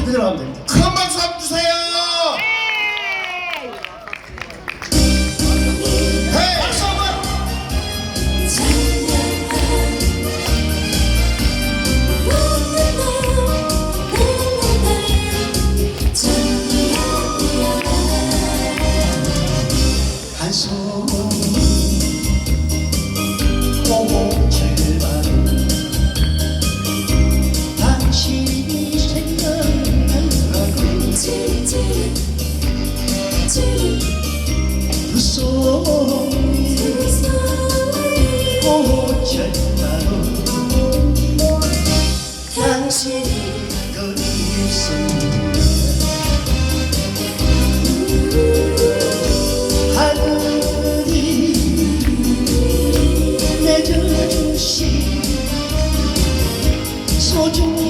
이렇게 들어가면 됩니다. 그런 박수 정말 당신이 거기 있습니다 하늘이 내주신 소중히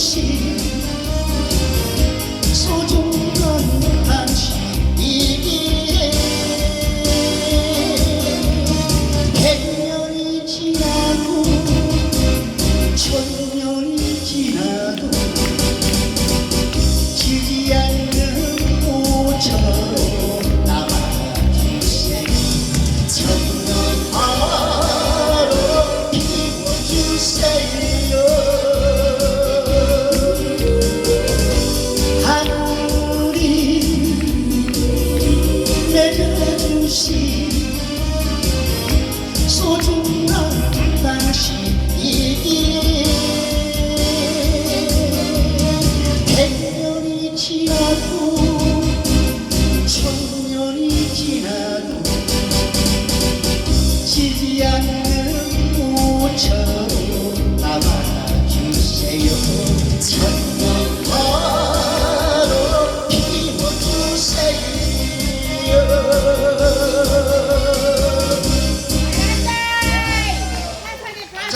she 心。